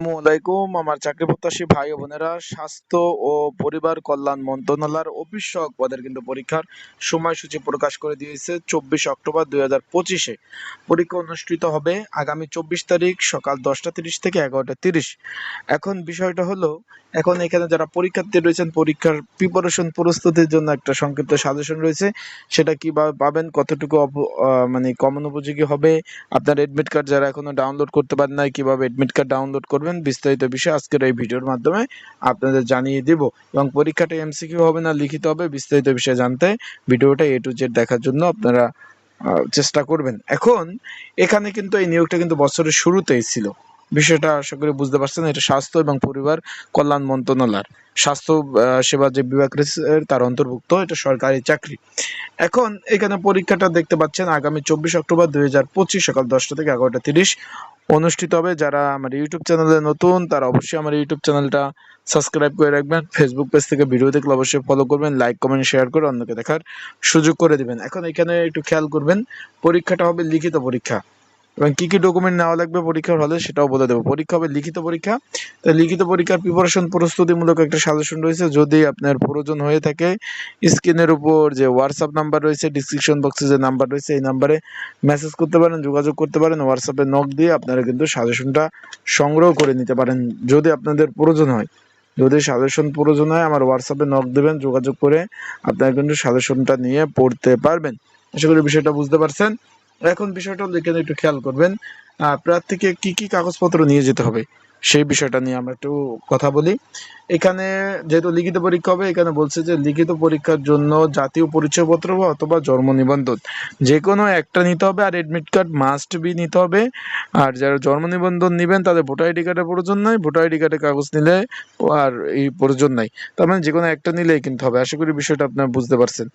আসসালামাইকুম আমার চাকরি প্রত্যাশী ভাই বোনেরা, স্বাস্থ্য ও পরিবার কল্যাণ মন্ত্রণালয়ের অফিস পদের কিন্তু পরীক্ষার সময়সূচি প্রকাশ করে দিয়েছে চব্বিশ অক্টোবর দুই হাজার পঁচিশে। পরীক্ষা অনুষ্ঠিত হবে আগামী চব্বিশ তারিখ সকাল দশটা তিরিশ থেকে এগারোটা তিরিশ। এখন বিষয়টা হলো, এখন এখানে যারা পরীক্ষার্থী রয়েছেন, পরীক্ষার প্রিপারেশন প্রস্তুতির জন্য একটা সংক্ষিপ্ত সাজেশন রয়েছে। সেটা কীভাবে পাবেন, কতটুকু মানে কমন উপযোগী হবে? আপনার এডমিট কার্ড যারা এখনও ডাউনলোড করতে পারেন নাই, কীভাবে এডমিট কার্ড ডাউনলোড করবেন। বিস্তারিত বিষয় আজকের এই ভিডিওর মাধ্যমে আপনাদের জানিয়ে দেব। এবং পরীক্ষাটা এমসিকিউ হবে না, লিখিত হবে, বিস্তারিত বিষয় জানতে ভিডিওটা এ টু জেড দেখার জন্য আপনারা চেষ্টা করবেন। এখন, এখানে কিন্তু এই নিয়োগটা কিন্তু বছরের শুরুতেই ছিল। বিষয়টা আশা করি বুঝতে পারছেন, এটা স্বাস্থ্য এবং পরিবার কল্যাণ মন্ত্রণালয়ের। স্বাস্থ্য সেবা যে বিভাগ রয়েছে, তার অন্তর্ভুক্ত, এটা সরকারি চাকরি। এখন, এখানে পরীক্ষাটা দেখতে পাচ্ছেন, আগামী চব্বিশ অক্টোবর দুই সকাল দশটা থেকে এগারোটা তিরিশ। অনুষ্ঠিত হবে। যারা আমার ইউটিউব চ্যানেলে নতুন, তারা অবশ্যই আমার ইউটিউব চ্যানেলটা সাবস্ক্রাইব করে রাখবেন। ফেসবুক পেজ থেকে ভিডিও দেখলে অবশ্যই ফলো করবেন লাইক কমেন্ট শেয়ার করে অন্যকে দেখার সুযোগ করে দিবেন। এখন এখানে একটু খেয়াল করবেন, পরীক্ষাটা হবে লিখিত পরীক্ষা। এবং কি কি ডকুমেন্ট নেওয়া লাগবে পরীক্ষার হলে সেটাও বলে দেবো। পরীক্ষা হবে লিখিত পরীক্ষা। তো লিখিত পরীক্ষার প্রিপারেশন প্রস্তুতিমূলক একটা সাজেশন রয়েছে। যদি আপনার প্রয়োজন হয়ে থাকে, স্ক্রিনের উপর যে হোয়াটসঅ্যাপ নাম্বার রয়েছে ডিসক্রিপশন বক্সে যে নাম্বার রয়েছে, এই নাম্বারে মেসেজ করতে পারেন, যোগাযোগ করতে পারেন। হোয়াটসঅ্যাপে নক দিয়ে আপনারা কিন্তু সাজেশনটা সংগ্রহ করে নিতে পারেন। যদি আপনাদের প্রয়োজন হয়, যদি সাজেশন প্রয়োজন হয়, আমার হোয়াটসঅ্যাপে নক দেবেন, যোগাযোগ করে আপনারা কিন্তু সাজেশনটা নিয়ে পড়তে পারবেন। আশা করি বিষয়টা বুঝতে পারছেন। এখন বিষয়টা হলো এখানে একটু খেয়াল করবেন। প্রার্থীকে কি কি কাগজপত্র নিয়ে যেতে হবে, সেই বিষয়টা নিয়ে আমরা একটু কথা বলি। এখানে যেহেতু লিখিত পরীক্ষা হবে, এখানে বলছে যে লিখিত পরীক্ষার জন্য জাতীয় পরিচয়পত্র অথবা জন্ম নিবন্ধন। যে কোনো একটা নিতে হবে আর এডমিট কার্ড মাস্ট বি নিতে হবে। আর যারা জন্ম নিবন্ধন নেবেন, তাদের ভোটার আইডি কার্ডের প্রয়োজন নাই। ভোটার আইডি কার্ডের কাগজ নিলে আর এই প্রয়োজন নাই। তার মানে যে কোনো একটা নিলেই কিন্তু হবে। আশা করি বিষয়টা আপনারা বুঝতে পারছেন।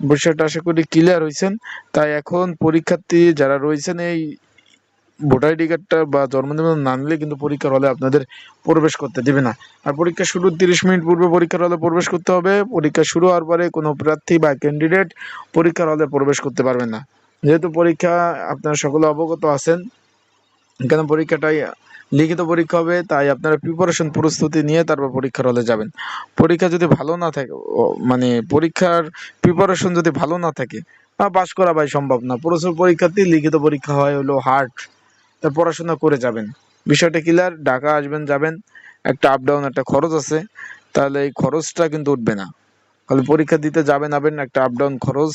বিষয়টা আশা করি ক্লিয়ার হয়েছেন তাই এখন পরীক্ষার্থী যারা রয়েছেন এই ভোটার আইডি কার্ডটা বা জন্ম নিবন্ধন না নিলে কিন্তু পরীক্ষার হলে আপনাদের প্রবেশ করতে দিবে না। আর পরীক্ষা শুরুর তিরিশ মিনিট পূর্বে পরীক্ষার হলে প্রবেশ করতে হবে। পরীক্ষা শুরু হওয়ার পরে কোনো প্রার্থী বা ক্যান্ডিডেট পরীক্ষার হলে প্রবেশ করতে পারবেন না। যেহেতু পরীক্ষা আপনারা সকলে অবগত আছেন এখানে পরীক্ষাটাই লিখিত পরীক্ষা হবে, তাই আপনারা প্রিপারেশন প্রস্তুতি নিয়ে তারপর পরীক্ষার হলে যাবেন। পরীক্ষা যদি ভালো না থাকে মানে পরীক্ষার প্রিপারেশন যদি ভালো না থাকে পাশ করা ভাই সম্ভব না। প্রচুর পরীক্ষার্থী লিখিত পরীক্ষা হয় হলো হার্ড তা পড়াশোনা করে যাবেন। বিষয়টা ক্লিয়ার ঢাকা আসবেন, যাবেন, একটা আপ ডাউন একটা খরচ আছে, তাহলে এই খরচটা কিন্তু উঠবে না। তাহলে পরীক্ষা দিতে যাবেন, আবেন, একটা আপ ডাউন খরচ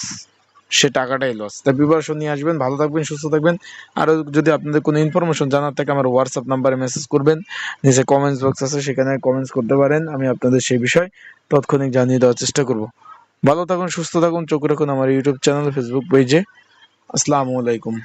সে টাকাটাই লস তা বিবার নিয়ে আসবেন, ভালো থাকবেন, সুস্থ থাকবেন। আরও যদি আপনাদের কোনো ইনফরমেশন জানার থাকে, আমার হোয়াটসঅ্যাপ নাম্বারে মেসেজ করবেন। নিচে কমেন্টস বক্স আছে, সেখানে কমেন্টস করতে পারেন। আমি আপনাদের সেই বিষয় তৎক্ষণিক জানিয়ে দেওয়ার চেষ্টা করব। ভালো থাকুন, সুস্থ থাকুন, চোখ রাখুন আমার ইউটিউব চ্যানেল ফেসবুক পেজে আসসালামু আলাইকুম।